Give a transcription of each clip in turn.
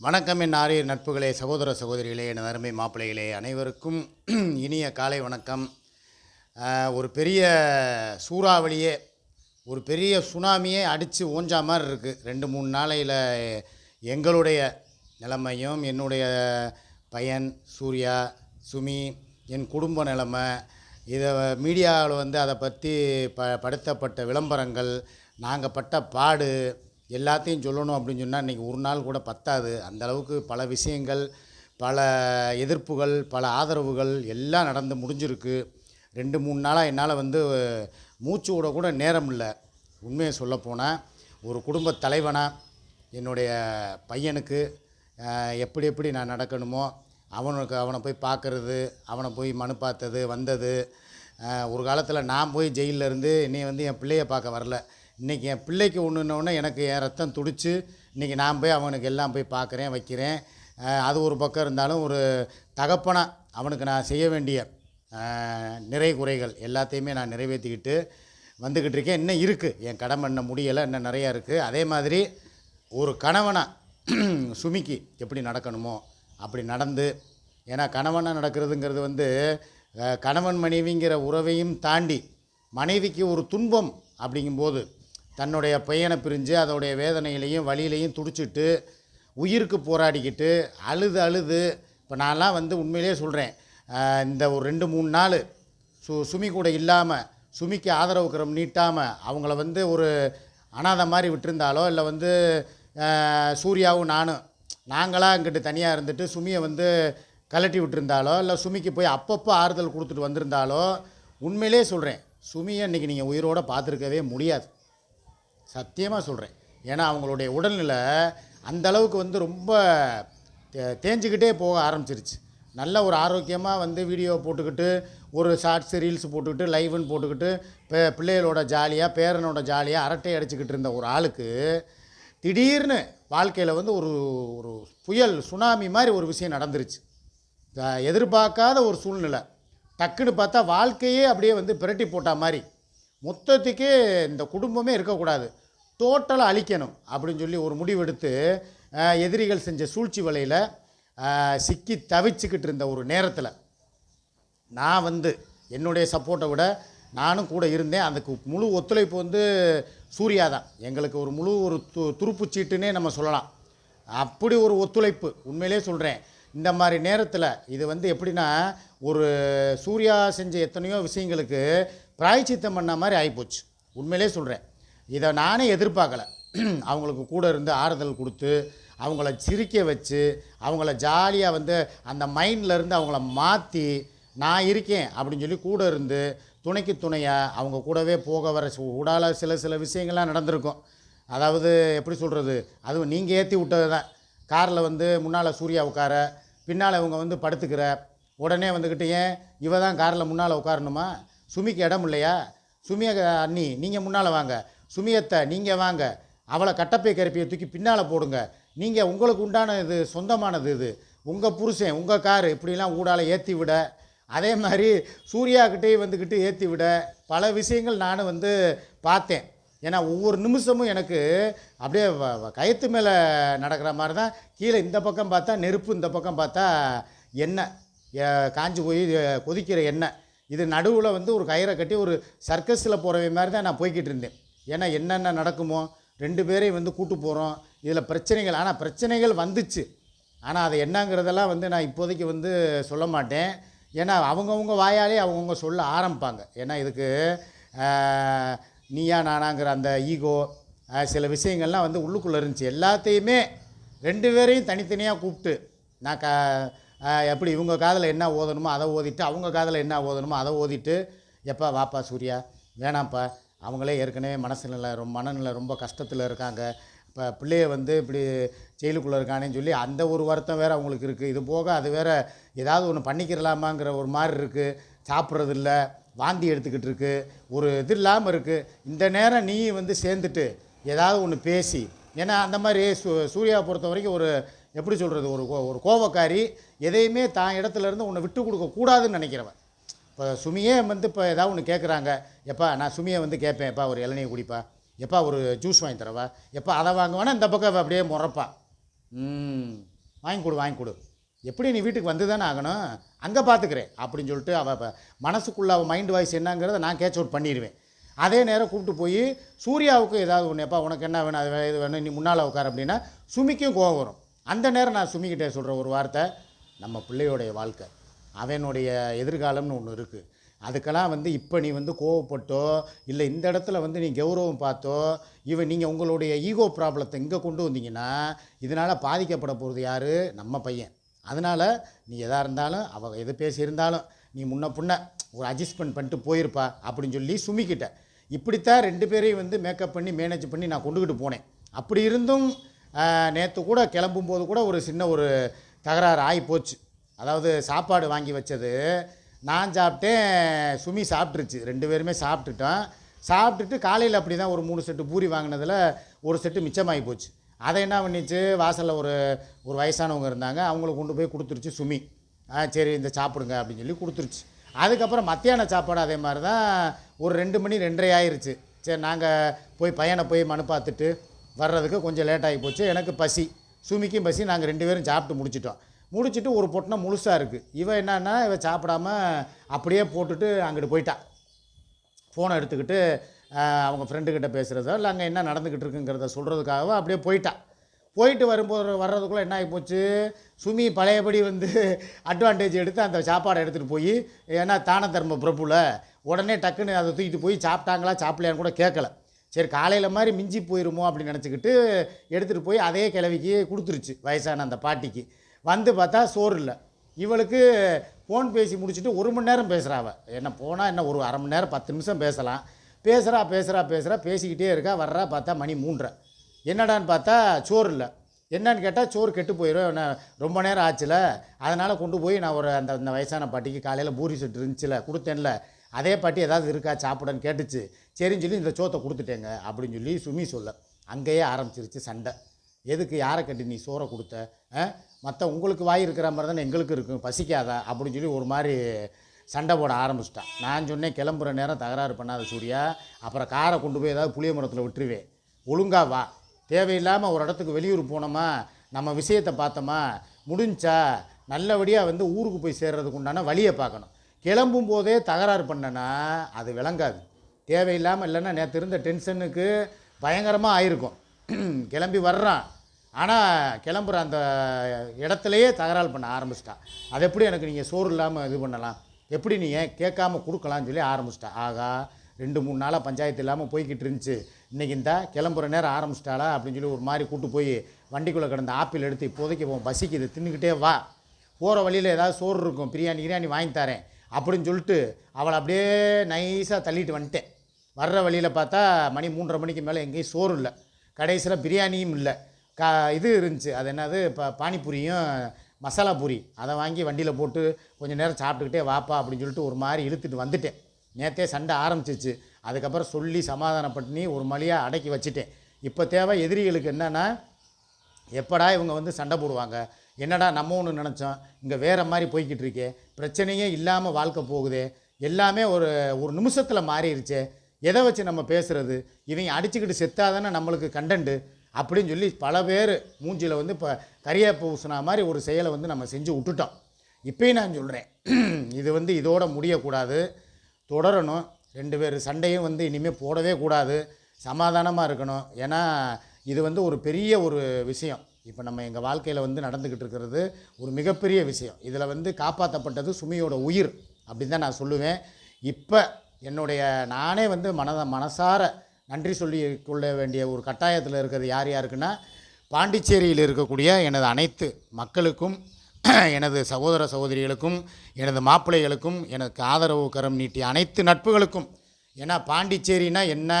வணக்கம் என் ஆரிய நட்புகளே சகோதர சகோதரிகளே என் அருமை மாப்பிள்ளைகளே அனைவருக்கும் இனிய காலை வணக்கம். ஒரு பெரிய சூறாவளியே ஒரு பெரிய சுனாமியே அடித்து ஓஞ்சா மாதிரி இருக்குது ரெண்டு மூணு நாளையில் எங்களுடைய நிலைமையும் என்னுடைய பையன் சூர்யா சுமி என் குடும்ப நிலைமை இதை மீடியாவில் வந்து அதை பற்றி ப படுத்தப்பட்ட விளம்பரங்கள் நாங்கள் பட்ட பாடு எல்லாத்தையும் சொல்லணும் அப்படின்னு சொன்னால் இன்றைக்கி ஒரு நாள் கூட பத்தாது. அந்த அளவுக்கு பல விஷயங்கள் பல எதிர்ப்புகள் பல ஆதரவுகள் எல்லாம் நடந்து முடிஞ்சிருக்கு. ரெண்டு மூணு நாளாக என்னால் வந்து மூச்சு விட கூட நேரம் இல்லை. உண்மையை சொல்லப்போனால் ஒரு குடும்ப தலைவனாக என்னுடைய பையனுக்கு எப்படி எப்படி நான் நடக்கணுமோ அவனுக்கு அவனை போய் பார்க்கறது அவனை போய் மனு பார்த்தது வந்தது ஒரு காலத்தில் நான் போய் ஜெயிலில் இருந்து என்னை வந்து என் பிள்ளைய பார்க்க வரல. இன்றைக்கி என் பிள்ளைக்கு ஒன்றுனோடனே எனக்கு என் ரத்தம் துடிச்சு இன்றைக்கி நான் போய் அவனுக்கு எல்லாம் போய் பார்க்குறேன் வைக்கிறேன். அது ஒரு பக்கம் இருந்தாலும் ஒரு தகப்பனாக அவனுக்கு நான் செய்ய வேண்டிய நிறை குறைகள் எல்லாத்தையுமே நான் நிறைவேற்றிக்கிட்டு வந்துக்கிட்டு இருக்கேன். இன்னும் இருக்குது என் கடமை இன்னும் முடியலை இன்னும் நிறையா இருக்குது அதே மாதிரி ஒரு கணவனாக சுமிக்கு எப்படி நடக்கணுமோ அப்படி நடந்து ஏன்னா கணவனாக நடக்கிறதுங்கிறது வந்து கணவன் மனைவிங்கிற உறவையும் தாண்டி மனைவிக்கு ஒரு துன்பம் அப்படிங்கும்போது தன்னுடைய பையனை பிரிஞ்சு அதோடைய வேதனையிலையும் வழியிலையும் துடிச்சிட்டு உயிருக்கு போராடிக்கிட்டு அழுது அழுது இப்போ நான்லாம் வந்து உண்மையிலேயே சொல்கிறேன் இந்த ஒரு ரெண்டு மூணு நாள் சு சுமி கூட இல்லாமல் சுமிக்கு ஆதரவு கரம் நீட்டாமல் அவங்கள வந்து ஒரு அனாதை மாதிரி விட்டுருந்தாலோ இல்லை வந்து சூர்யாவும் நானும் நாங்களாக அங்கிட்டு தனியாக இருந்துட்டு சுமியை வந்து கலட்டி விட்டுருந்தாலோ இல்லை சுமிக்கு போய் அப்பப்போ ஆறுதல் கொடுத்துட்டு வந்திருந்தாலோ உண்மையிலே சொல்கிறேன் சுமியை இன்றைக்கி நீங்கள் உயிரோடு பார்த்துருக்கவே முடியாது. சத்தியமாக சொல்கிறேன் ஏன்னா அவங்களுடைய உடல்நிலை அந்தளவுக்கு வந்து ரொம்ப தே- தேஞ்சுக்கிட்டே போக ஆரம்பிச்சிருச்சு. நல்ல ஒரு ஆரோக்கியமாக வந்து வீடியோ போட்டுக்கிட்டு ஒரு ஷார்ட்ஸ் ரீல்ஸ் போட்டுக்கிட்டு லைவ்னு போட்டுக்கிட்டு பே பிள்ளைகளோட ஜாலியாக பேரனோட ஜாலியாக அரட்டை அடிச்சுக்கிட்டு இருந்த ஒரு ஆளுக்கு திடீர்னு வாழ்க்கையில் வந்து ஒரு ஒரு புயல் சுனாமி மாதிரி ஒரு விஷயம் நடந்துருச்சு. எதிர்பார்க்காத ஒரு சூழ்நிலை. டக்குன்னு பார்த்தா வாழ்க்கையே அப்படியே வந்து பிரட்டி போட்டா மாதிரி. மொத்தத்துக்கே இந்த குடும்பமே இருக்கக்கூடாது. டோட்டலாக அழிக்கணும் அப்படின்னு சொல்லி ஒரு முடிவெடுத்து எதிரிகள் செஞ்ச சூழ்ச்சி வலையில் சிக்கி தவிச்சுக்கிட்டு இருந்த ஒரு நேரத்தில் நான் வந்து என்னுடைய சப்போர்ட்டை விட நானும் கூட இருந்தேன். அதுக்கு முழு ஒத்துழைப்பு வந்து சூர்யா தான். எங்களுக்கு ஒரு முழு ஒரு து துருப்புச்சீட்டுன்னே நம்ம சொல்லலாம். அப்படி ஒரு ஒத்துழைப்பு உண்மையிலே சொல்கிறேன் இந்த மாதிரி நேரத்தில் இது வந்து எப்படின்னா ஒரு சூர்யா செஞ்ச எத்தனையோ விஷயங்களுக்கு பிராய்ச்சித்தம் பண்ண மாதிரி ஆகிப்போச்சு உண்மையிலே சொல்கிறேன் இதை நானே எதிர்பார்க்கல. அவங்களுக்கு கூட இருந்து ஆறுதல் கொடுத்து அவங்கள சிரிக்க வச்சு அவங்கள ஜாலியாக வந்து அந்த மைண்ட்லேருந்து அவங்கள மாற்றி நான் இருக்கேன் அப்படின்னு சொல்லி கூட இருந்து துணைக்கு துணையாக அவங்க கூடவே போக வர சு- உடால சில சில விஷயங்கள்லாம் நடந்திருக்கும். அதாவது எப்படி சொல்கிறது அதுவும் நீங்கள் ஏற்றி விட்டது தான். காரில் வந்து முன்னால் சூர்யா உட்கார பின்னால் இவங்க வந்து படுத்துக்கிற உடனே வந்துக்கிட்டு ஏன் இவ தான் காரில் முன்னால் உட்காரணுமா? சுமிக்கு இடம் இல்லையா? சுமிய அண்ணி நீங்கள் முன்னால் வாங்க. சுமியத்தை நீங்கள் வாங்க. அவளை கட்டப்பை கருப்பியை தூக்கி பின்னால் போடுங்க. நீங்கள் உங்களுக்கு உண்டான இது சொந்தமானது இது. உங்கள் புருஷன் உங்கள் காரு இப்படிலாம் ஊடால ஏற்றி விட அதே மாதிரி சூர்யாக்கிட்டே வந்துக்கிட்டு ஏற்றி விட பல விஷயங்கள் நான் வந்து பார்த்தேன். ஏன்னா ஒவ்வொரு நிமிஷமும் எனக்கு அப்படியே வ- வ- கயத்து மேலே நடக்கிற மாதிரி தான் கீழே இந்த பக்கம் பார்த்தா நெருப்பு இந்த பக்கம் பார்த்தா எண்ணெய். காஞ்சி போய் கொதிக்கிற எண்ணெய். இது நடுவில் வந்து ஒரு கயிறை கட்டி ஒரு சர்க்கஸில் போகிற மாதிரி தான் நான் போய்கிட்டு இருந்தேன். ஏன்னா என்னென்ன நடக்குமோ ரெண்டு பேரையும் வந்து கூட்டு போகிறோம் இதில் பிரச்சனைகள் ஆனால் பிரச்சனைகள் வந்துச்சு. ஆனால் அது என்னங்கிறதெல்லாம் வந்து நான் இப்போதைக்கு வந்து சொல்ல மாட்டேன். ஏன்னா அவங்கவுங்க வாயாலே அவங்கவுங்க சொல்ல ஆரம்பிப்பாங்க. ஏன்னா இதுக்கு நீயா நானாங்கிற அந்த ஈகோ சில விஷயங்கள்லாம் வந்து உள்ளுக்குள்ளே இருந்துச்சு. எல்லாத்தையுமே ரெண்டு பேரையும் தனித்தனியாக கூப்பிட்டு நான் க எப்படி இவங்க காதில் என்ன ஓதணுமோ அதை ஓதிட்டு அவங்க காதில் என்ன ஓதணுமோ அதை ஓதிட்டு எப்பா வாப்பா சூர்யா வேணாம்ப்பா அவங்களே ஏற்கனவே மனசுநிலை ரொம்ப மனநிலை ரொம்ப கஷ்டத்தில் இருக்காங்க. இப்போ பிள்ளைய வந்து இப்படி ஜெயிலுக்குள்ளே இருக்கானேன்னு சொல்லி அந்த ஒரு வருத்தம் வேறு அவங்களுக்கு இருக்குது இது போக அது வேற ஏதாவது ஒன்று பண்ணிக்கிறலாமாங்கிற ஒரு மாதிரி இருக்குது சாப்பிட்றதில்ல வாந்தி எடுத்துக்கிட்டு இருக்கு. ஒரு இது இல்லாமல் இருக்குது இந்த நேரம் நீ வந்து சேர்ந்துட்டு ஏதாவது ஒன்று பேசி ஏன்னா அந்த மாதிரி சூ சூர்யாவை பொறுத்த வரைக்கும் ஒரு எப்படி சொல்கிறது ஒரு கோ- ஒரு கோவக்காரி எதையுமே தான் இடத்துல இருந்து உன்னை விட்டு கொடுக்கக்கூடாதுன்னு நினைக்கிறவன். இப்போ சுமியே வந்து இப்போ ஏதாவது ஒன்று கேட்குறாங்க எப்பா நான் சுமியை வந்து கேட்பேன் எப்பா ஒரு இளநியை குடிப்பா. எப்பா ஒரு ஜூஸ் வாங்கி தரவா. எப்பா அதை வாங்குவானா? இந்த பக்கம் அப்படியே முறப்பா. ம் வாங்கி கொடு வாங்கி கொடு. எப்படி நீ வீட்டுக்கு வந்து தானே ஆகணும்? அங்கே பார்த்துக்கிறேன் அப்படின்னு சொல்லிட்டு அவள் மனசுக்குள்ள அவள் மைண்ட் வாய்ஸ் என்னங்கிறத நான் கேட்ச் அவுட் பண்ணிடுவேன். அதே நேரம் கூப்பிட்டு போய் சூர்யாவுக்கு ஏதாவது ஒன்று எப்பா உனக்கு என்ன வேணும்? அது இது வேணும்? நீ முன்னால் உட்கார் அப்படின்னா சுமிக்கும் கோவம் வரும். அந்த நேரம் நான் சுமிக்கிட்டே சொல்கிற ஒரு வார்த்தை நம்ம பிள்ளையோடைய வாழ்க்கை. அவனுடைய எதிர்காலம்னு ஒன்று இருக்குது அதுக்கெல்லாம் வந்து இப்போ நீ வந்து கோவப்பட்டோ இல்லை இந்த இடத்துல வந்து நீ கௌரவம் பார்த்தோ இவன் நீங்கள் உங்களுடைய ஈகோ ப்ராப்ளத்தை இங்கே கொண்டு வந்தீங்கன்னா இதனால் பாதிக்கப்பட போகிறது யார்? நம்ம பையன். அதனால் நீ எதாக இருந்தாலும் அவள் எது பேசியிருந்தாலும் நீ முன்ன புண்ண ஒரு அட்ஜஸ்ட்மெண்ட் பண்ணிட்டு போயிருப்பா அப்படின்னு சொல்லி சுமிக்கிட்ட. இப்படித்தான் ரெண்டு பேரையும் வந்து மேக்கப் பண்ணி மேனேஜ் பண்ணி நான் கொண்டுக்கிட்டு போனேன். அப்படி இருந்தும் நேற்று கூட கிளம்பும்போது கூட ஒரு சின்ன ஒரு தகராறு ஆகி போச்சு அதாவது சாப்பாடு வாங்கி வச்சது. நான் சாப்பிட்டேன் சுமி சாப்பிட்ருச்சு ரெண்டு பேருமே சாப்பிட்டுட்டோம். சாப்பிட்டுட்டு காலையில் அப்படி தான் ஒரு மூணு செட்டு பூரி வாங்கினதில் ஒரு செட்டு மிச்சமாகி போச்சு. அதை என்ன பண்ணிச்சு? வாசலில் ஒரு ஒரு வயசானவங்க இருந்தாங்க. அவங்களுக்கு கொண்டு போய் கொடுத்துருச்சு சுமி. ஆ சரி இந்த சாப்பிடுங்க அப்படின்னு சொல்லி கொடுத்துருச்சு. அதுக்கப்புறம் மத்தியான சாப்பாடு அதே மாதிரி தான் ஒரு ரெண்டு மணி ரெண்டரை ஆயிடுச்சு சரி நாங்கள் போய் பையனை போய் மனு பார்த்துட்டு வர்றதுக்கு கொஞ்சம் லேட் ஆகி போச்சு. எனக்கு பசி. சுமிக்கும் பசி. நாங்கள் ரெண்டு பேரும் சாப்பிட்டு முடிச்சிட்டோம். முடிச்சிட்டு ஒரு பொட்டினா முழுசாக இருக்குது இவன் என்னன்னா இவன் சாப்பிடாம அப்படியே போட்டுட்டு அங்கிட்டு போயிட்டா. ஃபோனை எடுத்துக்கிட்டு அவங்க ஃப்ரெண்டுக்கிட்ட பேசுகிறதோ இல்லை அங்கே என்ன நடந்துக்கிட்டு இருக்குங்கிறத சொல்கிறதுக்காகவோ அப்படியே போயிட்டான் போயிட்டு வரும்போது வர்றதுக்குள்ளே என்ன ஆகி போச்சு? சுமி பழையபடி வந்து அட்வான்டேஜ் எடுத்து அந்த சாப்பாடை எடுத்துகிட்டு போய் ஏன்னா தான தர்ம பிரபுல உடனே டக்குன்னு அதை தூக்கிட்டு போய் சாப்பிட்டாங்களா சாப்பிடலையான்னு கூட கேட்கல. சரி காலையில் மாதிரி மிஞ்சி போயிருமோ அப்படின்னு நினச்சிக்கிட்டு எடுத்துகிட்டு போய் அதே கிழவிக்கு கொடுத்துருச்சு வயசான அந்த பாட்டிக்கு. வந்து பார்த்தா சோறு இல்லை. இவளுக்கு ஃபோன் பேசி முடிச்சுட்டு ஒரு மணி நேரம் பேசுகிறா என்ன போனால் என்ன ஒரு அரை மணி நேரம் பத்து நிமிஷம் பேசலாம். பேசுகிறா பேசுகிறா பேசுகிறா பேசிக்கிட்டே இருக்கா. வர்றா பார்த்தா மணி மூன்றரை. என்னடான்னு பார்த்தா சோறு இல்லை. என்னன்னு கேட்டால் சோறு கெட்டு போயிடும் என்ன ரொம்ப நேரம் ஆச்சுல. அதனால் கொண்டு போய் நான் ஒரு அந்த அந்த வயசான பாட்டிக்கு காலையில் பூரி செட்டு இருந்துச்சுல கொடுத்தேன்ல. அதே பாட்டி ஏதாவது இருக்கா சாப்பிடன்னு கேட்டுச்சு. சரின்னு சொல்லி இந்த சோத்தை கொடுத்துட்டேங்க அப்படின்னு சொல்லி சுமி சொல்ல. அங்கேயே ஆரம்பிச்சிருச்சு சண்டை. எதுக்கு யாரை கட்டி நீ சோறை கொடுத்த? மற்ற உங்களுக்கு வாய் இருக்கிற மாதிரி தானே எங்களுக்கு இருக்கும். பசிக்காதா? அப்படின்னு சொல்லி ஒரு மாதிரி சண்டை போட ஆரம்பிச்சிட்டான் நான் சொன்னேன் கிளம்புற நேரம் தகராறு பண்ணாத சூர்யா. அப்புறம் காரை கொண்டு போய் ஏதாவது புளிய மரத்தில் விட்டுருவேன் ஒழுங்கா வா. தேவையில்லாமல் ஒரு இடத்துக்கு வெளியூர் போனோமா? நம்ம விஷயத்தை பார்த்தோமா? முடிஞ்சா நல்லபடியாக வந்து ஊருக்கு போய் சேர்றதுக்கு உண்டான வழியை பார்க்கணும். கிளம்பும் போதே தகராறு பண்ணனா அது விளங்காது. தேவையில்லாமல் இல்லைன்னா நேற்று இருந்த டென்ஷனுக்கு பயங்கரமாக ஆயிருக்கும். கிளம்பி வர்றான். ஆனால் கிளம்புற அந்த இடத்துலையே தகராறு பண்ண ஆரம்பிச்சிட்டான் அது எப்படி எனக்கு நீங்கள் சோறு இல்லாமல் இது பண்ணலாம்? எப்படி நீ ஏன் கேட்காம கொடுக்கலாம்னு சொல்லி ஆரம்பிச்சிட்டா. ஆகா ரெண்டு மூணு நாளாக பஞ்சாயத்து இல்லாமல் போய்கிட்டு இருந்துச்சு. இன்றைக்கி இந்த கிளம்புற நேரம் ஆரம்பிச்சிட்டாளா அப்படின்னு சொல்லி ஒரு மாதிரி கூட்டு போய் வண்டிக்குள்ளே கிடந்த ஆப்பிள் எடுத்து இப்போதைக்கு உன் பசிக்குது. தின்னுக்கிட்டே வா. போகிற வழியில் ஏதாவது சோறு இருக்கும். பிரியாணி கிரியாணி வாங்கி தரேன் அப்படின்னு சொல்லிட்டு அவளை அப்படியே நைஸாக தள்ளிட்டு வந்துட்டேன். வர்ற வழியில் பார்த்தா மணி மூன்றரை மணிக்கு மேலே எங்கேயும் சோறு இல்லை. கடைசியில் பிரியாணியும் இல்லை. கா இது இருந்துச்சு. அது என்னது? இப்போ பானிபூரியும் மசாலா பூரி. அதை வாங்கி வண்டியில் போட்டு கொஞ்சம் நேரம் சாப்பிட்டுக்கிட்டே வாப்பா அப்படின்னு சொல்லிட்டு ஒரு மாதிரி இழுத்துட்டு வந்துட்டேன். நேற்றே சண்டை ஆரம்பிச்சிச்சு. அதுக்கப்புறம் சொல்லி சமாதானம் பண்ணி ஒரு மொழியாக அடக்கி வச்சுட்டேன். இப்போ தேவை எதிரிகளுக்கு என்னென்னா எப்படா இவங்க வந்து சண்டை போடுவாங்க? என்னடா நம்ம ஒன்று நினச்சோம்? இங்கே வேறு மாதிரி போய்கிட்டு இருக்கே. பிரச்சனையே இல்லாமல் வாழ்க்கை போகுதே. எல்லாமே ஒரு ஒரு நிமிஷத்தில் மாறிடுச்சே எதை வச்சு நம்ம பேசுகிறது இவங்க அடிச்சுக்கிட்டு செத்தாதானே நம்மளுக்கு கண்டென்ட்டு அப்படின்னு சொல்லி பல பேர் மூஞ்சியில் வந்து இப்போ கரியா பூசினா மாதிரி ஒரு செயலை வந்து நம்ம செஞ்சு விட்டுட்டோம். இப்பயும் நான் சொல்கிறேன் இது வந்து இதோட முடியக்கூடாது. தொடரணும். ரெண்டு பேர் சண்டையும் வந்து இனிமேல் போடவே கூடாது. சமாதானமாக இருக்கணும். ஏன்னா இது வந்து ஒரு பெரிய ஒரு விஷயம். இப்போ நம்ம எங்கள் வாழ்க்கையில் வந்து நடந்துக்கிட்டு இருக்கிறது ஒரு மிகப்பெரிய விஷயம். இதில் வந்து காப்பாற்றப்பட்டது சுமியோட உயிர் அப்படின்னு தான் நான் சொல்லுவேன். இப்போ என்னுடைய நானே வந்து மனத மனசார நன்றி சொல்லி கொள்ள வேண்டிய ஒரு கட்டாயத்தில் இருக்கிறது யார் யாருக்குன்னா பாண்டிச்சேரியில் இருக்கக்கூடிய எனது அனைத்து மக்களுக்கும் எனது சகோதர சகோதரிகளுக்கும் எனது மாப்பிள்ளைகளுக்கும் எனக்கு ஆதரவு கரம் நீட்டிய அனைத்து நட்புகளுக்கும். ஏன்னா பாண்டிச்சேரினா என்ன?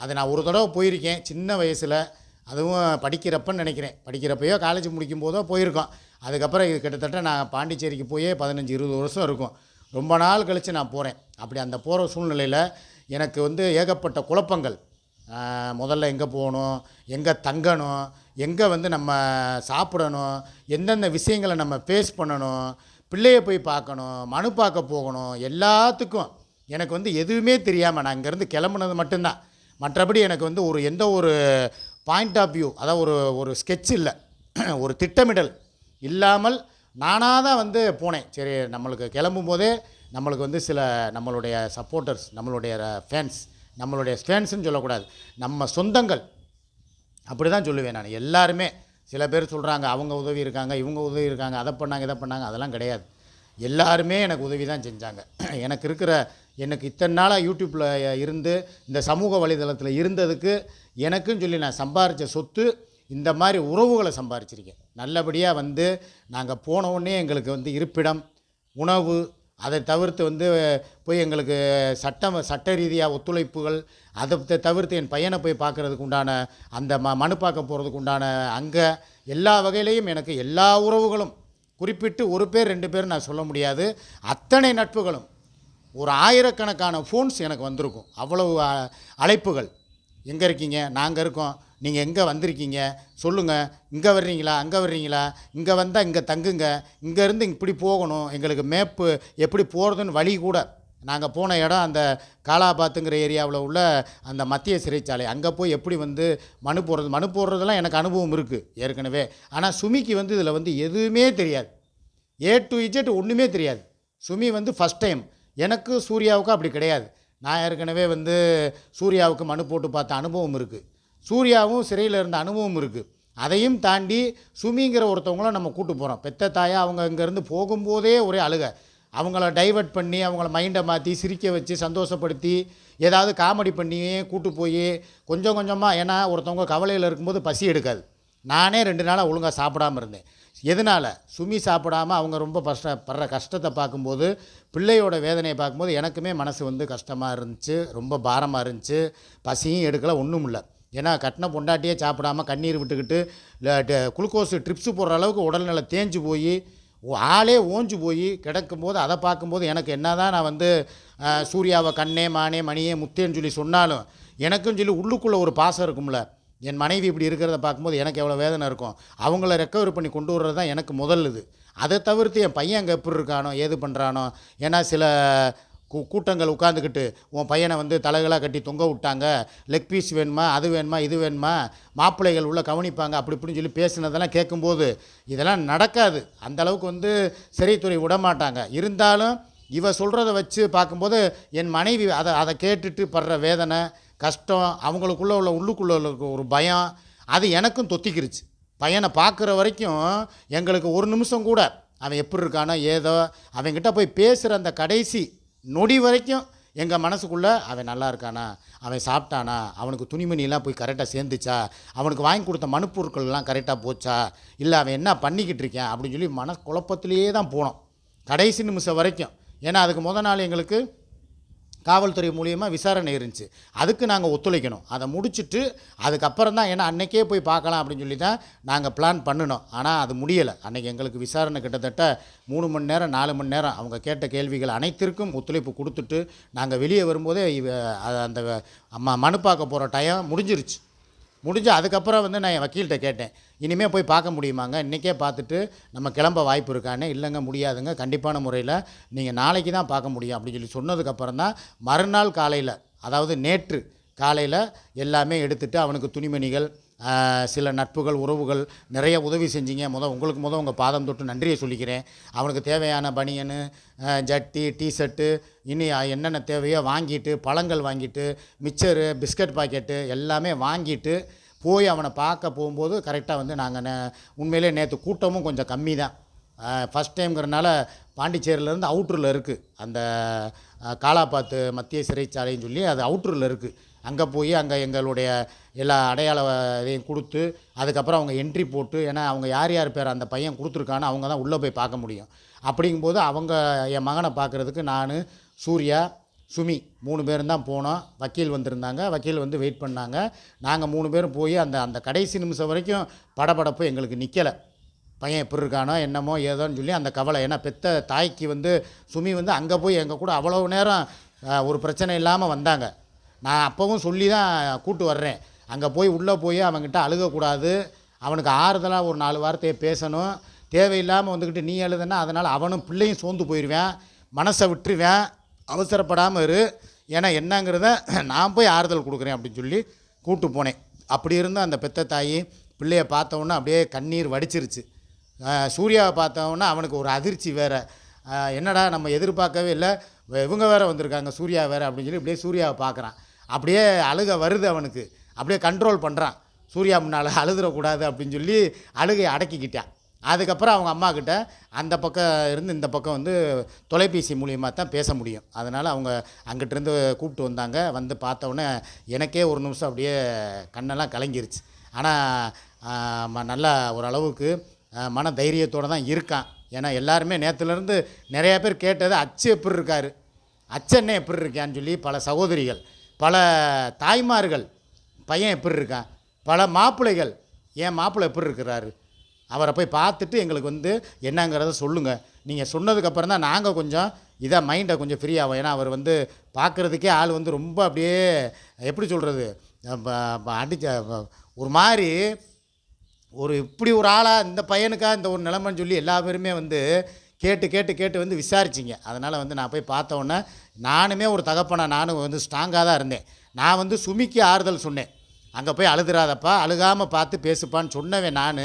அது நான் ஒரு தடவை போயிருக்கேன். சின்ன வயசில். அதுவும் படிக்கிறப்பன்னு நினைக்கிறேன். படிக்கிறப்பயோ காலேஜ் முடிக்கும் போதோ போயிருக்கோம். அதுக்கப்புறம் இது கிட்டத்தட்ட நான் பாண்டிச்சேரிக்கு போயே பதினஞ்சு இருபது வருஷம் இருக்கும். ரொம்ப நாள் கழித்து நான் போகிறேன் அப்படி அந்த போகிற சூழ்நிலையில் எனக்கு வந்து ஏகப்பட்ட குழப்பங்கள். முதல்ல எங்கே போகணும் எங்கே தங்கணும் எங்கே வந்து நம்ம சாப்பிடணும் எந்தெந்த விஷயங்களை நம்ம ஃபேஸ் பண்ணணும் பிள்ளைய போய் பார்க்கணும் மனு பார்க்க போகணும் எல்லாத்துக்கும் எனக்கு வந்து எதுவுமே தெரியாமல் நான் இங்கேருந்து கிளம்புனது மட்டும்தான். மற்றபடி எனக்கு வந்து ஒரு எந்த ஒரு பாயிண்ட் ஆஃப் வியூ அதாவது ஒரு ஒரு ஸ்கெட்ச் இல்லை ஒரு திட்டமிடல் இல்லாமல் நானாக தான் வந்து போனேன். சரி நம்மளுக்கு கிளம்பும் போதே நம்மளுக்கு வந்து சில நம்மளுடைய சப்போர்ட்டர்ஸ் நம்மளுடைய ஃபேன்ஸ் நம்மளுடைய ஃபேன்ஸுன்னு சொல்லக்கூடாது. நம்ம சொந்தங்கள். அப்படி தான் சொல்லுவேன் நான். எல்லாருமே சில பேர் சொல்கிறாங்க அவங்க உதவி இருக்காங்க இவங்க உதவி இருக்காங்க அதை பண்ணாங்க இதை பண்ணாங்க அதெல்லாம் கிடையாது. எல்லாருமே எனக்கு உதவி தான் செஞ்சாங்க. எனக்கு இருக்கிற எனக்கு இத்தனை நாளாக யூடியூப்பில் இருந்து இந்த சமூக வலைதளத்தில் இருந்ததுக்கு எனக்குன்னு சொல்லி நான் சம்பாரித்த சொத்து இந்த மாதிரி உறவுகளை சம்பாரிச்சிருக்கேன். நல்லபடியாக வந்து நாங்கள் போனவுடனே எங்களுக்கு வந்து இருப்பிடம் உணவு அதை தவிர்த்து வந்து போய் எங்களுக்கு சட்டம் சட்ட ரீதியாக ஒத்துழைப்புகள் அதை தவிர்த்து என் பையனை போய் பார்க்குறதுக்கு உண்டான அந்த ம மனு பார்க்க போகிறதுக்கு உண்டான அங்கே எல்லா வகையிலையும் எனக்கு எல்லா உறவுகளும் குறிப்பிட்டு ஒரு பேர் ரெண்டு பேர் நான் சொல்ல முடியாது. அத்தனை நட்புகளும் ஒரு ஆயிரக்கணக்கான ஃபோன்ஸ் எனக்கு வந்திருக்கும். அவ்வளவு அழைப்புகள். எங்கே இருக்கீங்க? நாங்கள் இருக்கோம். நீங்கள் எங்கே வந்திருக்கீங்க? சொல்லுங்கள் இங்கே வர்றீங்களா? அங்கே வர்றீங்களா? இங்கே வந்தால் இங்கே தங்குங்க. இங்கேருந்து இப்படி போகணும். எங்களுக்கு மேப்பு எப்படி போகிறதுன்னு வழி கூட. நாங்கள் போன இடம் அந்த காலாபாத்துங்கிற ஏரியாவில் உள்ள அந்த மத்திய சிறைச்சாலை. அங்கே போய் எப்படி வந்து மனு போடுறது? மனு போடுறதெல்லாம் எனக்கு அனுபவம் இருக்குது ஏற்கனவே. ஆனால் சுமிக்கு வந்து இதில் வந்து எதுவுமே தெரியாது. ஏ டு இஜெட் ஒன்றுமே தெரியாது. சுமி வந்து ஃபஸ்ட் டைம் எனக்கு சூர்யாவுக்கும் அப்படி கிடையாது. நான் ஏற்கனவே வந்து சூர்யாவுக்கு மனு போட்டு பார்த்த அனுபவம் இருக்குது சூர்யாவும் சிறையில் இருந்த அனுபவம் இருக்குது அதையும் தாண்டி சுமிங்கிற ஒருத்தவங்கள நம்ம கூட்டு போகிறோம் பெத்த தாயா அவங்க இங்கேருந்து போகும்போதே ஒரே அழுக. அவங்கள டைவர்ட் பண்ணி அவங்கள மைண்டை மாற்றி சிரிக்க வச்சு சந்தோஷப்படுத்தி ஏதாவது காமெடி பண்ணியே கூட்டு போய் கொஞ்சம் கொஞ்சமாக ஏன்னா ஒருத்தவங்க கவலையில் இருக்கும்போது பசி எடுக்காது. நானே ரெண்டு நாளாக ஒழுங்காக சாப்பிடாம இருந்தேன். எதனால்? சுமி சாப்பிடாம அவங்க ரொம்ப கஷ்ட படுற கஷ்டத்தை பார்க்கும்போது பிள்ளையோட வேதனையை பார்க்கும்போது எனக்குமே மனசு வந்து கஷ்டமாக இருந்துச்சு. ரொம்ப பாரமாக இருந்துச்சு. பசியும் எடுக்கல ஒன்றும் இல்லை ஏன்னா கட்டின பொண்டாட்டியே சாப்பிடாம கண்ணீர் விட்டுக்கிட்டு குளுக்கோஸ் ட்ரிப்ஸு போடுற அளவுக்கு உடல்நிலை தேஞ்சு போய் ஆளே ஓஞ்சு போய் கிடக்கும்போது அதை பார்க்கும்போது எனக்கு என்ன தான் நான் வந்து சூர்யாவை கண்ணே மானே மணியே முத்தேன்னு சொல்லி சொன்னாலும் எனக்கும் சொல்லி உள்ளுக்குள்ளே ஒரு பாசம் இருக்கும்ல. என் மனைவி இப்படி இருக்கிறத பார்க்கும்போது எனக்கு எவ்வளோ வேதனை இருக்கும். அவங்கள ரெக்கவர் பண்ணி கொண்டு வர்றது தான் எனக்கு முதல் இது. அதை தவிர்த்து என் பையன் அங்கே எப்படி இருக்கானோ ஏது பண்ணுறானோ ஏன்னா சில கூட்டங்கள் உட்காந்துக்கிட்டு உன் பையனை வந்து தலைகளாக கட்டி தொங்க விட்டாங்க. லெக் பீஸ் வேணுமா அது வேணுமா இது வேணுமா? மாப்பிள்ளைகள் உள்ளே கவனிப்பாங்க அப்படி இப்படின்னு சொல்லி பேசினதெல்லாம் கேட்கும்போது இதெல்லாம் நடக்காது. அந்த அளவுக்கு வந்து சிறைத்துறை விட மாட்டாங்க இருந்தாலும் இவ சொல்கிறத வச்சு பார்க்கும்போது என் மனைவி அதை அதை கேட்டுட்டு படுற வேதனை கஷ்டம் அவங்களுக்குள்ள உள்ள உள்ளுக்குள்ள உள்ள ஒரு பயம் அது எனக்கும் தொத்திக்கிருச்சு. பையனை பார்க்குற வரைக்கும் எங்களுக்கு ஒரு நிமிஷம் கூட அவன் எப்படி இருக்கானோ ஏதோ அவன்கிட்ட போய் பேசுகிற அந்த கடைசி நொடி வரைக்கும் எங்கள் மனசுக்குள்ளே அவன் நல்லா இருக்கானா? அவன் சாப்பிட்டானா? அவனுக்கு துணிமணியெல்லாம் போய் கரெக்டாக சேர்ந்துச்சா? அவனுக்கு வாங்கி கொடுத்த மனுப்பொருட்கள்லாம் கரெக்டாக போச்சா? இல்லை அவன் என்ன பண்ணிக்கிட்டு இருக்கேன்? அப்படின்னு சொல்லி மன குழப்பத்திலேயே தான் போனோம். கடைசி நிமிஷம் வரைக்கும். ஏன்னா அதுக்கு முத நாள் எங்களுக்கு காவல்துறை மூலியமாக விசாரணை இருந்துச்சு. அதுக்கு நாங்கள் ஒத்துழைக்கணும். அதை முடிச்சுட்டு அதுக்கப்புறம் தான் ஏன்னா அன்றைக்கே போய் பார்க்கலாம் அப்படின்னு சொல்லி தான் நாங்கள் பிளான் பண்ணினோம். ஆனால் அது முடியலை. அன்னைக்கு எங்களுக்கு விசாரணை கிட்டத்தட்ட மூணு மணி நேரம் நாலு மணி நேரம் அவங்க கேட்ட கேள்விகள் அனைத்திற்கும் ஒத்துழைப்பு கொடுத்துட்டு நாங்கள் வெளியே வரும்போதே அது அந்த அம்மா மனு பார்க்க போகிற டைம் முடிஞ்சிருச்சு. முடிஞ்சு அதுக்கப்புறம் வந்து நான் என் வக்கீல்கிட்ட கேட்டேன் இனிமேல் போய் பார்க்க முடியுமாங்க? இன்றைக்கே பார்த்துட்டு நம்ம கிளம்ப வாய்ப்பு இருக்கான்னு. இல்லைங்க முடியாதுங்க. கண்டிப்பான முறையில் நீங்கள் நாளைக்கு தான் பார்க்க முடியும். அப்படின்னு சொல்லி சொன்னதுக்கப்புறம் தான் மறுநாள் காலையில் அதாவது நேற்று காலையில் எல்லாமே எடுத்துகிட்டு அவனுக்கு துணிமணிகள் சில நட்புகள் உறவுகள் நிறைய உதவி செஞ்சீங்க. முத உங்களுக்கு முத உங்கள் பாதம் தொட்டு நன்றியை சொல்லிக்கிறேன். அவனுக்கு தேவையான பனியனு ஜட்டி டிஷர்ட்டு இனி என்னென்ன தேவையோ வாங்கிட்டு பழங்கள் வாங்கிட்டு மிக்சரு பிஸ்கட் பாக்கெட்டு எல்லாமே வாங்கிட்டு போய் அவனை பார்க்க போகும்போது கரெக்டாக வந்து நாங்கள் உண்மையிலே நேற்று கூட்டமும் கொஞ்சம் கம்மி தான் ஃபஸ்ட் டைம்ங்கிறனால பாண்டிச்சேரியிலேருந்து அவுட்டரில் இருக்குது அந்த காலாப்பாத்து காலாபாத்து மத்திய சிறைச்சாலைன்னு சொல்லி அது அவுட்டரில் இருக்குது அங்கே போய் அங்கே எங்களுடைய எல்லா அடையாள இதையும் கொடுத்து அதுக்கப்புறம் அவங்க என்ட்ரி போட்டு ஏன்னா அவங்க யார் யார் பேர் அந்த பையன் கொடுத்துருக்கான்னு அவங்க தான் உள்ளே போய் பார்க்க முடியும். அப்படிங்கும்போது அவங்க என் மகனை பார்க்குறதுக்கு நான் சூர்யா சுமி மூணு பேரும் தான் போனோம். வக்கீல் வந்திருந்தாங்க. வக்கீல் வந்து வெயிட் பண்ணாங்க. நாங்கள் மூணு பேரும் போய் அந்த அந்த கடைசி நிமிஷம் வரைக்கும் படபடப்பு எங்களுக்கு நிற்கலை பையன் எப்படி இருக்கானோ என்னமோ ஏதோன்னு சொல்லி அந்த கவலை. ஏன்னா பெத்த தாய்க்கு வந்து சுமி வந்து அங்கே போய் எங்கள் கூட அவ்வளவு நேரம் ஒரு பிரச்சனை இல்லாமல் வந்தாங்க. நான் அப்போவும் சொல்லி தான் கூட்டு வர்றேன். அங்கே போய் உள்ளே போய் அவன்கிட்ட அழுகக்கூடாது. அவனுக்கு ஆறுதலாக ஒரு நாலு வார்த்தையை பேசணும். தேவையில்லாமல் வந்துக்கிட்டு நீ எழுதுனா அதனால் அவனும் பிள்ளையும் சோர்ந்து போயிடுவேன் மனசை விட்டுருவேன். அவசரப்படாமல் இரு. ஏன்னா என்னங்கிறத நான் போய் ஆறுதல் கொடுக்குறேன் அப்படின்னு சொல்லி கூட்டு போனேன். அப்படி இருந்து அந்த பெத்த தாயி பிள்ளைய பார்த்தவொன்னே அப்படியே கண்ணீர் வடிச்சிருச்சு. சூர்யாவை பார்த்தவொன்னே அவனுக்கு ஒரு அதிர்ச்சி வேறு. என்னடா நம்ம எதிர்பார்க்கவே இல்லை. இவங்க வேறு வந்திருக்காங்க சூர்யா வேறு அப்படின்னு சொல்லி இப்படியே சூர்யாவை பார்க்குறான். அப்படியே அழுக வருது அவனுக்கு. அப்படியே கண்ட்ரோல் பண்ணுறான் சூர்யா முன்னால் அழுதுறக்கூடாது அப்படின்னு சொல்லி அழுகையை அடக்கிக்கிட்டான். அதுக்கப்புறம் அவங்க அம்மா கிட்ட அந்த பக்கம் இருந்து இந்த பக்கம் வந்து தொலைபேசி மூலியமாக தான் பேச முடியும். அதனால் அவங்க அங்கிட்டிருந்து கூப்பிட்டு வந்தாங்க. வந்து பார்த்தோன்னே எனக்கே ஒரு நிமிஷம் அப்படியே கண்ணெல்லாம் கலங்கிருச்சு. ஆனால் நல்லா ஓரளவுக்கு மன தைரியத்தோடு தான் இருக்கான். ஏன்னா எல்லாருமே நேற்றுலேருந்து நிறையா பேர் கேட்டது அச்சு எப்படி இருக்காரு? அச்சண்ணே எப்படி இருக்கான்னு சொல்லி பல சகோதரிகள் பல தாய்மார்கள் பையன் எப்படி இருக்கான்? பல மாப்பிள்ளைகள் ஏன் மாப்பிள்ளை எப்படி இருக்கிறாரு? அவரை போய் பார்த்துட்டு எங்களுக்கு வந்து என்னங்கிறத சொல்லுங்கள் நீங்கள் சொன்னதுக்கப்புறம் தான் நாங்கள் கொஞ்சம் இதாக மைண்டை கொஞ்சம் ஃப்ரீ ஆகும் ஏன்னா அவர் வந்து பார்க்குறதுக்கே ஆள் வந்து ரொம்ப அப்படியே எப்படி சொல்கிறது அடிச்ச ஒரு மாதிரி ஒரு இப்படி ஒரு ஆளாக இந்த பையனுக்காக இந்த ஒரு நிலைமைன்னு சொல்லி எல்லா பேருமே வந்து கேட்டு கேட்டு கேட்டு வந்து விசாரிச்சிங்க. அதனால் வந்து நான் போய் பார்த்தோன்னே நானுமே ஒரு தகப்பனை நானும் வந்து ஸ்ட்ராங்காக தான் இருந்தேன். நான் வந்து சுமிக்கு ஆறுதல் சொன்னேன். அங்கே போய் அழுதுறாதப்பா அழுகாமல் பார்த்து பேசுப்பான்னு சொன்னவன் நான்.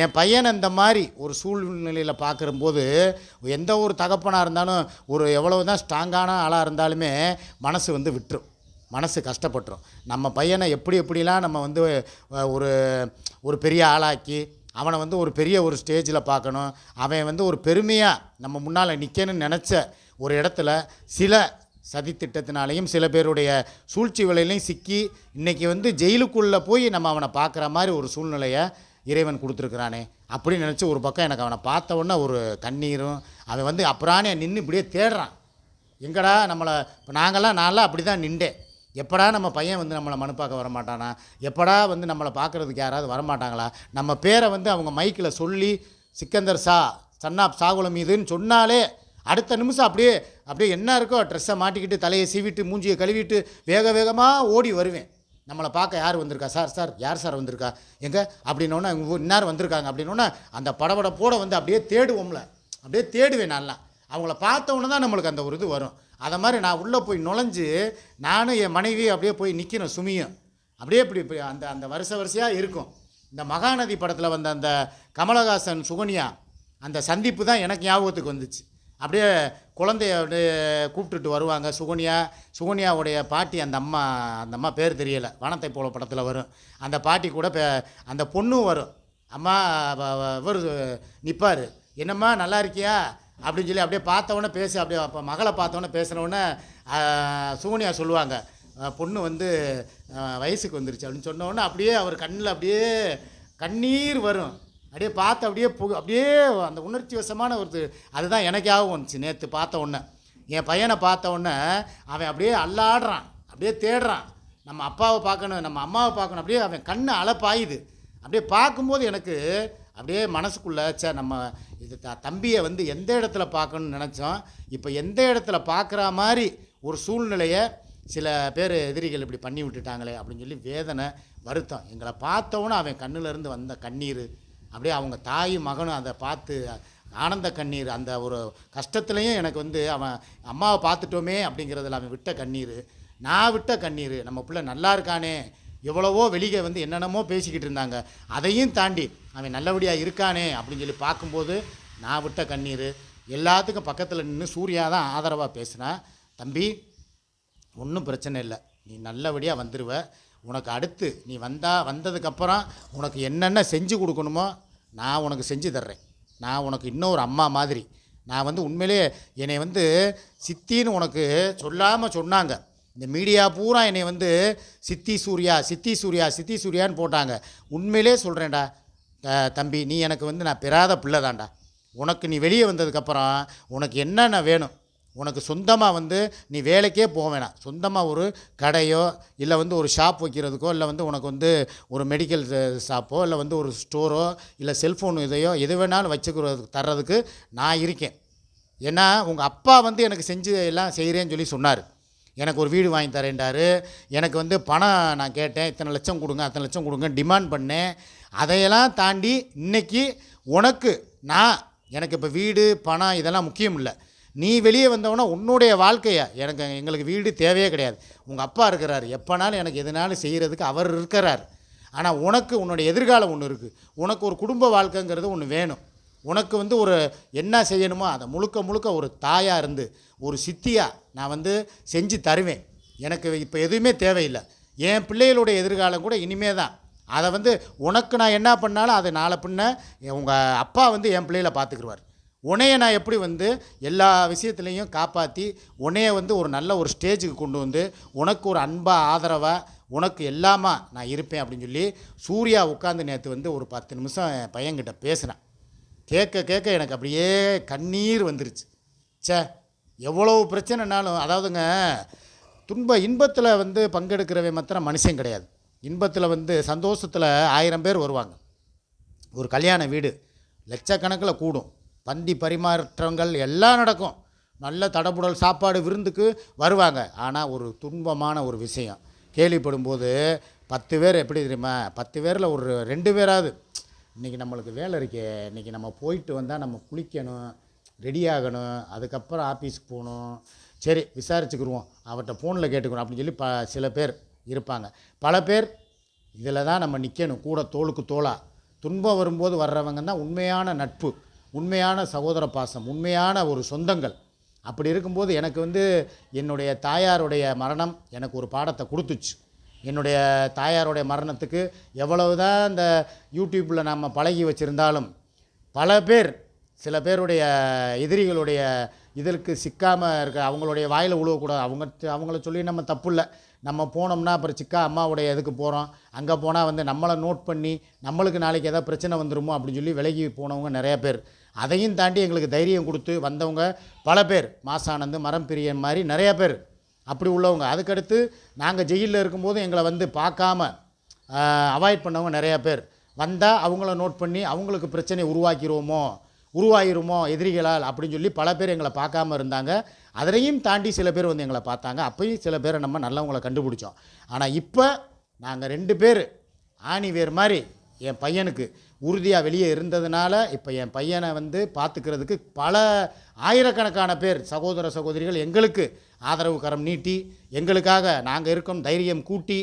என் பையனை இந்த மாதிரி ஒரு சூழ்நிலையில் பார்க்குறம்போது எந்த ஒரு தகப்பனாக இருந்தாலும் ஒரு எவ்வளவு தான் ஸ்ட்ராங்கான ஆளாக இருந்தாலுமே மனசு வந்து விட்டுரும். மனசு கஷ்டப்பட்டுரும். நம்ம பையனை எப்படி எப்படிலாம் நம்ம வந்து ஒரு ஒரு பெரிய ஆளாக்கி அவனை வந்து ஒரு பெரிய ஒரு ஸ்டேஜில் பார்க்கணும். அவன் வந்து ஒரு பெருமையாக நம்ம முன்னால் நிற்கணும்னு நினச்ச ஒரு இடத்துல சில சதித்திட்டத்தினாலையும் சில பேருடைய சூழ்ச்சி வலையிலையும் சிக்கி இன்றைக்கி வந்து ஜெயிலுக்குள்ளே போய் நம்ம அவனை பார்க்குற மாதிரி ஒரு சூழ்நிலையை இறைவன் கொடுத்துருக்குறானே அப்படின்னு நினச்சி ஒரு பக்கம் எனக்கு அவனை பார்த்த உடனே ஒரு கண்ணீரும் அவன் வந்து அப்புறானே நின்று இப்படியே தேடுறான். எங்கடா நம்மளை இப்போ நாங்கள்லாம் நான்லாம் அப்படி தான் நின்றேன். எப்படா நம்ம பையன் வந்து நம்மளை மனு பார்க்க வரமாட்டானா? எப்படா வந்து நம்மளை பார்க்குறதுக்கு யாராவது வரமாட்டாங்களா? நம்ம பேரை வந்து அவங்க மைக்கில் சொல்லி சிக்கந்தர் சா சன்னாப் சாகுலம் இதுன்னு சொன்னாலே அடுத்த நிமிஷம் அப்படியே அப்படியே என்ன இருக்கோ ட்ரெஸ்ஸை மாட்டிக்கிட்டு தலையை சீவிட்டு மூஞ்சியை கழுவிட்டு வேக வேகமாக ஓடி வருவேன். நம்மளை பார்க்க யார் வந்திருக்கா? சார் சார் யார் சார் வந்திருக்கா? எங்கே? அப்படின்னோடனே இன்னார் வந்திருக்காங்க? அப்படின்னோடனே அந்த படபடப்போட வந்து அப்படியே தேடுவோம்ல. அப்படியே தேடுவேன் நல்லா அவங்கள பார்த்த தான் நம்மளுக்கு அந்த ஒரு இது வரும். அதை மாதிரி நான் உள்ளே போய் நுழைஞ்சு நானும் என் மனைவி அப்படியே போய் நிற்கணும் சுமியும் அப்படியே இப்படி இப்படி அந்த அந்த வருஷ வரிசையாக இருக்கும். இந்த மகாநதி படத்தில் வந்த அந்த கமலஹாசன் சுகன்யா அந்த சந்திப்பு தான் எனக்கு ஞாபகத்துக்கு வந்துச்சு. அப்படியே குழந்தைய அப்படியே கூப்பிட்டுட்டு வருவாங்க. சுகன்யா சுகன்யாவுடைய பாட்டி அந்த அம்மா அந்த அம்மா பேர் தெரியலை. வனத்தை போல படத்தில் வரும். அந்த பாட்டி கூட பே- அந்த பொண்ணும் வரும். அம்மா இவர் நிற்பார் என்னம்மா நல்லா இருக்கியா? அப்படின்னு சொல்லி அப்படியே பார்த்தவொடனே பேசி அப்படியே அப்போ மகளை பார்த்தவொடனே பேசினவுடனே சுகன்யா சொல்லுவாங்க. பொண்ணு வந்து வயசுக்கு வந்துருச்சு. அப்படின்னு சொன்னோடனே அப்படியே அவர் கண்ணில் அப்படியே கண்ணீர் வரும். அப்படியே பார்த்து அப்படியே பு அப்படியே அந்த உணர்ச்சி வசமான ஒரு அதுதான் எனக்காகவும் வந்துச்சு. நேற்று பார்த்த உடனே. என் பையனை பார்த்த உடனே அவன் அப்படியே அல்லாடுறான் அப்படியே தேடுறான். நம்ம அப்பாவை பார்க்கணும் நம்ம அம்மாவை பார்க்கணும். அப்படியே அவன் கண்ணு அலப்பாயுது. அப்படியே பார்க்கும்போது எனக்கு அப்படியே மனசுக்குள்ளே சே நம்ம இது த தம்பியை வந்து எந்த இடத்துல பார்க்கணும்னு நினச்சோம். இப்போ எந்த இடத்துல பார்க்குற மாதிரி ஒரு சூழ்நிலையை சில பேர் எதிரிகள் இப்படி பண்ணி விட்டுட்டாங்களே அப்படின்னு சொல்லி வேதனை வருத்தம். எங்களை பார்த்தவொன்னே அவன் கண்ணுலேருந்து வந்த கண்ணீர் அப்படியே அவங்க தாயும் மகனும் அதை பார்த்து ஆனந்த கண்ணீர் அந்த ஒரு கஷ்டத்துலேயும் எனக்கு வந்து அவன் அம்மாவை பார்த்துட்டோமே அப்படிங்கிறதுல அவன் விட்ட கண்ணீர். நான் விட்ட கண்ணீர். நம்ம பிள்ளை நல்லா இருக்கானே. எவ்வளவோ வெளியே வந்து என்னென்னமோ பேசிக்கிட்டு இருந்தாங்க. அதையும் தாண்டி அவன் நல்லபடியாக இருக்கானே அப்படின்னு சொல்லி பார்க்கும்போது நான் விட்ட கண்ணீர். எல்லாத்துக்கும் பக்கத்தில் நின்று சூர்யா தான் ஆதரவாக பேசினேன் தம்பி ஒன்றும் பிரச்சனை இல்லை. நீ நல்லபடியாக வந்துடுவ உனக்கு அடுத்து நீ வந்தால் வந்ததுக்கப்புறம் உனக்கு என்னென்ன செஞ்சு கொடுக்கணுமோ நான் உனக்கு செஞ்சு தர்றேன். நான் உனக்கு இன்னொரு அம்மா மாதிரி. நான் வந்து உண்மையிலே என்னை வந்து சித்தின்னு உனக்கு சொல்லாமல் சொன்னாங்க. இந்த மீடியா பூரா என்னை வந்து சித்தி சூர்யா சித்தி சூர்யா சித்தி சூர்யான்னு போட்டாங்க. உண்மையிலே சொல்கிறேன்டா த- தம்பி நீ எனக்கு வந்து நான் பெறாத பிள்ளை தான்டா உனக்கு நீ வெளியே வந்ததுக்கப்புறம் உனக்கு என்னென்ன வேணும்? உனக்கு சொந்தமாக வந்து நீ வேலைக்கே போக வேணாம். சொந்தமாக ஒரு கடையோ இல்லை வந்து ஒரு ஷாப் வைக்கிறதுக்கோ இல்லை வந்து உனக்கு வந்து ஒரு மெடிக்கல் ஷாப்போ இல்லை வந்து ஒரு ஸ்டோரோ இல்லை செல்ஃபோன் இதையோ எது வேணாலும் வச்சுக்கிறதுக்கு தர்றதுக்கு நான் இருக்கேன். ஏன்னா உங்கள் அப்பா வந்து எனக்கு செஞ்சு எல்லாம் செய்கிறேன்னு சொல்லி சொன்னார். எனக்கு ஒரு வீடு வாங்கி தரேன்டாரு. எனக்கு வந்து பணம் நான் கேட்டேன். இத்தனை லட்சம் கொடுங்க அத்தனை லட்சம் கொடுங்க டிமாண்ட் பண்ணேன். அதையெல்லாம் தாண்டி இன்னைக்கு உனக்கு நான் எனக்கு இப்போ வீடு பணம் இதெல்லாம் முக்கியம் இல்லை. நீ வெளியே வந்தவொடனே உன்னுடைய வாழ்க்கையை எனக்கு எங்களுக்கு வீடு தேவையே கிடையாது. உங்கள் அப்பா இருக்கிறார். எப்போனாலும் எனக்கு எதுனாலும் செய்கிறதுக்கு அவர் இருக்கிறார். ஆனால் உனக்கு உன்னுடைய எதிர்காலம் ஒன்று இருக்குது உனக்கு ஒரு குடும்ப வாழ்க்கைங்கிறது ஒன்று வேணும். உனக்கு வந்து ஒரு என்ன செய்யணுமோ அதை முழுக்க முழுக்க ஒரு தாயாக இருந்து ஒரு சித்தியாக நான் வந்து செஞ்சு தருவேன். எனக்கு இப்போ எதுவுமே தேவையில்லை. என் பிள்ளைகளுடைய எதிர்காலம் கூட இனிமே தான். அதை வந்து உனக்கு நான் என்ன பண்ணாலும் அதை நாளை பின்ன உங்கள் அப்பா வந்து என் பிள்ளைகளை பார்த்துக்குருவார். உன்னைய நான் எப்படி வந்து எல்லா விஷயத்துலையும் காப்பாற்றி உன்னைய வந்து ஒரு நல்ல ஒரு ஸ்டேஜுக்கு கொண்டு வந்து உனக்கு ஒரு அன்பாக ஆதரவாக உனக்கு எல்லாமா நான் இருப்பேன் அப்படின்னு சொல்லி சூர்யா உட்காந்து நேற்று வந்து ஒரு பத்து நிமிஷம் என் பையன்கிட்ட பேசுகிறேன் கேட்க கேட்க எனக்கு அப்படியே கண்ணீர் வந்துருச்சு. சே எவ்வளோ பிரச்சனைனாலும் அதாவதுங்க துன்ப இன்பத்தில் வந்து பங்கெடுக்கிறவன் மாத்திரம் மனுஷன் கிடையாது. இன்பத்தில் வந்து சந்தோஷத்தில் ஆயிரம் பேர் வருவாங்க. ஒரு கல்யாண வீடு லட்சக்கணக்கில் கூடும். பந்தி பரிமாற்றங்கள் எல்லாம் நடக்கும். நல்ல தடபுடல் சாப்பாடு விருந்துக்கு வருவாங்க. ஆனால் ஒரு துன்பமான ஒரு விஷயம். கேள்விப்படும்போது பத்து பேர் எப்படி தெரியுமா? பத்து பேரில் ஒரு ரெண்டு பேராவது. இன்றைக்கி நம்மளுக்கு வேலை இருக்கே. இன்றைக்கி நம்ம போயிட்டு வந்தால் நம்ம குளிக்கணும் ரெடி ஆகணும். அதுக்கப்புறம் ஆஃபீஸுக்கு போகணும். சரி விசாரிச்சுக்கிடுவோம் அவர்கிட்ட ஃபோனில் கேட்டுக்கணும் அப்படின்னு சொல்லி ப சில பேர் இருப்பாங்க. பல பேர் இதில் தான் நம்ம நிற்கணும் கூட தோளுக்கு தோளாக துன்பம் வரும்போது வர்றவங்க தான் உண்மையான நட்பு. உண்மையான சகோதர பாசம் உண்மையான ஒரு சொந்தங்கள். அப்படி இருக்கும்போது எனக்கு வந்து என்னுடைய தாயாருடைய மரணம் எனக்கு ஒரு பாடத்தை கொடுத்துச்சு. என்னுடைய தாயாருடைய மரணத்துக்கு எவ்வளவு தான் இந்த யூடியூப்பில் நம்ம பழகி வச்சுருந்தாலும் பல பேர் சில பேருடைய எதிரிகளுடைய இதற்கு சிக்காமல் இருக்க அவங்களுடைய வாயில் உழுவக்கூடாது. அவங்க அவங்கள சொல்லி நம்ம தப்பு இல்லை நம்ம போனோம்னா அப்புறம் சிக்கா அம்மாவுடைய இதுக்கு போகிறோம் அங்கே போனால் வந்து நம்மளை நோட் பண்ணி நம்மளுக்கு நாளைக்கு எதாவது பிரச்சனை வந்துருமோ? அப்படின்னு சொல்லி விலகி போனவங்க நிறையா பேர். அதையும் தாண்டி எங்களுக்கு தைரியம் கொடுத்து வந்தவங்க பல பேர். மாசானந்து மரம் பிரியன் மாதிரி நிறையா பேர். அப்படி உள்ளவங்க. அதுக்கடுத்து நாங்கள் ஜெயிலில் இருக்கும்போது எங்களை வந்து பார்க்காம அவாய்ட் பண்ணவங்க நிறையா பேர். வந்தால் அவங்கள நோட் பண்ணி அவங்களுக்கு பிரச்சனை உருவாக்கிடுவோமோ உருவாயிருமோ எதிரிகளால் அப்படின்னு சொல்லி பல பேர் எங்களை பார்க்காம இருந்தாங்க. அதனையும் தாண்டி சில பேர் வந்து எங்களை பார்த்தாங்க. அப்பயும் சில பேரை நம்ம நல்லவங்களை கண்டுபிடிச்சோம். ஆனால் இப்போ நாங்கள் ரெண்டு பேர் ஆணி வேர் மாதிரி என் பையனுக்கு உறுதியாக வெளியே இருந்ததுனால இப்போ என் பையனை வந்து பார்த்துக்கிறதுக்கு பல ஆயிரக்கணக்கான பேர் சகோதர சகோதரிகள் எங்களுக்கு ஆதரவு கரம் நீட்டி எங்களுக்காக நாங்கள் இருக்கோம் தைரியம் கூட்டி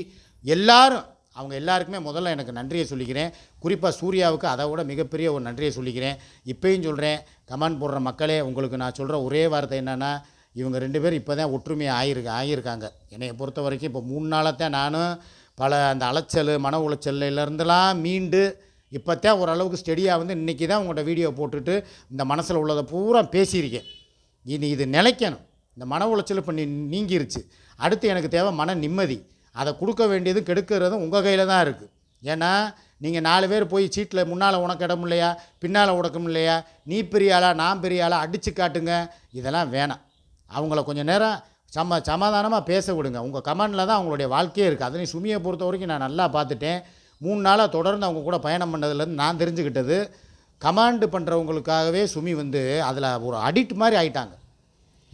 எல்லாரும் அவங்க எல்லாருக்குமே முதல்ல எனக்கு நன்றியை சொல்லிக்கிறேன். குறிப்பாக சூர்யாவுக்கு அதை விட மிகப்பெரிய ஒரு நன்றியை சொல்லிக்கிறேன். இப்பயும் சொல்கிறேன் கமெண்ட் போடுற மக்களே உங்களுக்கு நான் சொல்கிற ஒரே வார்த்தை என்னென்னா இவங்க ரெண்டு பேரும் இப்போ தான் ஒற்றுமையாக ஆகிருக்கு ஆகியிருக்காங்க என்னையை பொறுத்த வரைக்கும் இப்போ மூணு நாளாக தான் நானும் பல அந்த அலைச்சல் மன உளைச்சல்லேருந்துலாம் மீண்டு இப்போத்தே ஓரளவுக்கு ஸ்டெடியாக வந்து இன்றைக்கி தான் உங்கள்கிட்ட வீடியோ போட்டுட்டு இந்த மனசில் உள்ளதை பூரா பேசியிருக்கேன். இனி இது நிலைக்கணும். இந்த மன உளைச்சல் இப்போ நீ நீங்கிருச்சு. அடுத்து எனக்கு தேவை மன நிம்மதி. அதை கொடுக்க வேண்டியதும் கெடுக்கிறதும் உங்கள் கையில் தான் இருக்குது ஏன்னா நீங்கள் நாலு பேர் போய் சீட்டில் முன்னால் உனக்கு இடம் இல்லையா? பின்னால் உடக்கம் இல்லையா? நீ பெரிய ஆளா நான் பெரிய ஆளா அடித்து காட்டுங்க. இதெல்லாம் வேணாம். அவங்கள கொஞ்சம் நேரம் சம சமாதானமாக பேச விடுங்க. உங்கள் கமெண்டில் தான் அவங்களுடைய வாழ்க்கையே இருக்குது அதனையும் சுமியை பொறுத்த வரைக்கும் நான் நல்லா பார்த்துட்டேன். மூணு நாளாக தொடர்ந்து அவங்க கூட பயணம் பண்ணதுலேருந்து நான் தெரிஞ்சுக்கிட்டது. கமாண்டு பண்ணுறவங்களுக்காகவே சுமி வந்து அதில் ஒரு அடிக்ட் மாதிரி ஆயிட்டாங்க.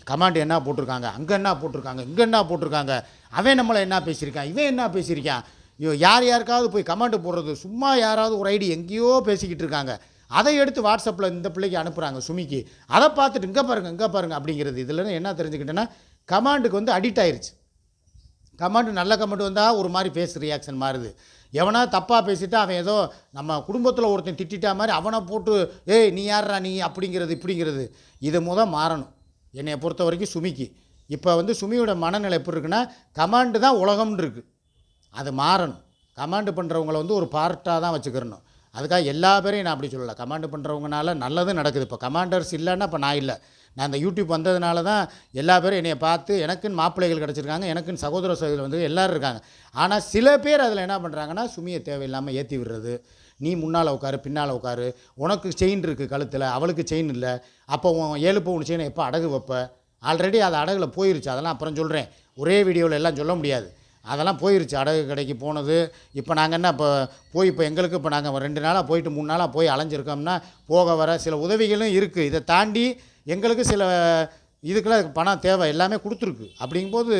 கமாண்டு என்ன போட்டிருக்காங்க? அங்கே என்ன போட்டிருக்காங்க? இங்கே என்ன போட்டிருக்காங்க? அவன் நம்மளை என்ன பேசியிருக்கான்? இவன் என்ன பேசியிருக்கான்? ஐயோ யார் யாருக்காவது போய் கமாண்டு போடுறது? சும்மா யாராவது ஒரு ஐடி எங்கேயோ பேசிக்கிட்டு இருக்காங்க. அதை எடுத்து வாட்ஸ்அப்பில் இந்த பிள்ளைக்கு அனுப்புகிறாங்க சுமிக்கு. அதை பார்த்துட்டு இங்கே பாருங்கள் இங்கே பாருங்கள் அப்படிங்கிறது. இதில் என்ன தெரிஞ்சுக்கிட்டேன்னா கமாண்டுக்கு வந்து அடிக்ட் ஆயிடுச்சு கமாண்டு நல்ல கமெண்ட் வந்தால் ஒரு மாதிரி ஃபேஸ் ரியாக்ஷன் மாறுது. எவனா தப்பாக பேசிட்டா அவன் ஏதோ நம்ம குடும்பத்தில் ஒருத்தன் திட்டிட்டா மாதிரி அவனை போட்டு ஏய் நீ யார்றா நீ? அப்படிங்கிறது இப்படிங்கிறது. இது முத மாறணும். என்னை பொறுத்த வரைக்கும் சுமிக்கு. இப்போ வந்து சுமியோட மனநிலை எப்படி இருக்குன்னா கமாண்டு தான் உலகம்னு இருக்குது அது மாறணும். கமாண்டு பண்ணுறவங்கள வந்து ஒரு பார்ட்டாக தான் வச்சுக்கிறணும். அதுக்காக எல்லா பேரையும் நான் அப்படி சொல்லலை. கமாண்டு பண்ணுறவங்கனால நல்லதும் நடக்குது. இப்போ கமாண்டர்ஸ் இல்லைன்னா இப்போ நான் இல்லை. நான் இந்த யூடியூப் வந்ததுனால தான் எல்லா பேரும் என்னை பார்த்து எனக்குன்னு மாப்பிள்ளைகள் கிடச்சிருக்காங்க எனக்குன்னு சகோதர சகோதரி வந்து எல்லோரும் இருக்காங்க. ஆனால் சில பேர் அதில் என்ன பண்ணுறாங்கன்னா சுமியை தேவையில்லாமல் ஏற்றி விடுறது. நீ முன்னால் உட்காரு பின்னால் உட்காரு. உனக்கு செயின் இருக்குது கழுத்தில் அவளுக்கு செயின் இல்லை. அப்போ உன் ஏழு பவுன் செயினை எப்போ அடகு வைப்ப? ஆல்ரெடி அது அடகில் போயிருச்சு. அதெல்லாம் அப்புறம் சொல்கிறேன் ஒரே வீடியோவில் எல்லாம் சொல்ல முடியாது. அதெல்லாம் போயிருச்சு. அடகு கடைக்கு போனது. இப்போ நாங்கள் என்ன இப்போ போய் இப்போ எங்களுக்கு இப்போ நாங்கள் ரெண்டு நாளாக போயிட்டு மூணு நாளாக போய் அலைஞ்சிருக்கோம்னா போக வர சில உதவிகளும் இருக்குது இதை தாண்டி எங்களுக்கு சில இதுக்கெல்லாம் பணம் தேவை எல்லாமே கொடுத்துருக்கு. அப்படிங்கும்போது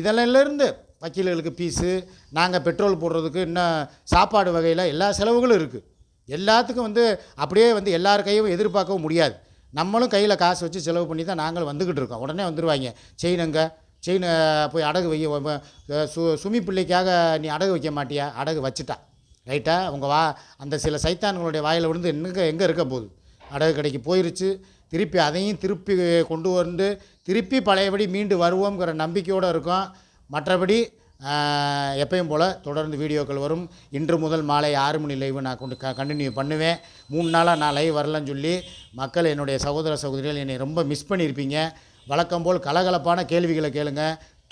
இதெல்லாம்லேருந்து வக்கீல்களுக்கு ஃபீஸு நாங்கள் பெட்ரோல் போடுறதுக்கு இன்னும் சாப்பாடு வகையில் எல்லா செலவுகளும் இருக்குது எல்லாத்துக்கும் வந்து அப்படியே வந்து எல்லார் கையும் எதிர்பார்க்கவும் முடியாது. நம்மளும் கையில் காசு வச்சு செலவு பண்ணி தான் நாங்களும் வந்துக்கிட்டு இருக்கோம். உடனே வந்துடுவாங்க செயினுங்க செயினை போய் அடகு வை சு சுமி பிள்ளைக்காக நீ அடகு வைக்க மாட்டியா? அடகு வச்சுட்டா. ரைட்டா உங்கள் வா அந்த சில சைத்தான்களுடைய வாயில் விழுந்து எங்கே எங்கே இருக்க போகுது? அடகு கடைக்கு போயிருச்சு. திருப்பி அதையும் திருப்பி கொண்டு வந்து திருப்பி பழையபடி மீண்டு வருவோங்கிற நம்பிக்கையோடு இருக்கும். மற்றபடி ஆஹ், எப்பயும் போல் தொடர்ந்து வீடியோக்கள் வரும். இன்று முதல் மாலை ஆறு மணி லைவ் நான் கொண்டு க கண்டினியூ பண்ணுவேன். மூணு நாளாக நான் லைவ் வரலன்னு சொல்லி மக்கள் என்னுடைய சகோதர சகோதரிகள் என்னை ரொம்ப மிஸ் பண்ணியிருப்பீங்க. வழக்கம் போல் கலகலப்பான கேள்விகளை கேளுங்க.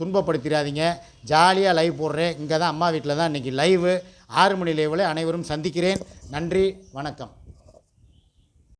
துன்பப்படுத்திடாதீங்க ஜாலியாக லைவ் போடுறேன். இங்கே தான் அம்மா வீட்டில் தான் இன்றைக்கி லைவு ஆறு மணி லைவில் அனைவரும் சந்திக்கிறேன். நன்றி வணக்கம்.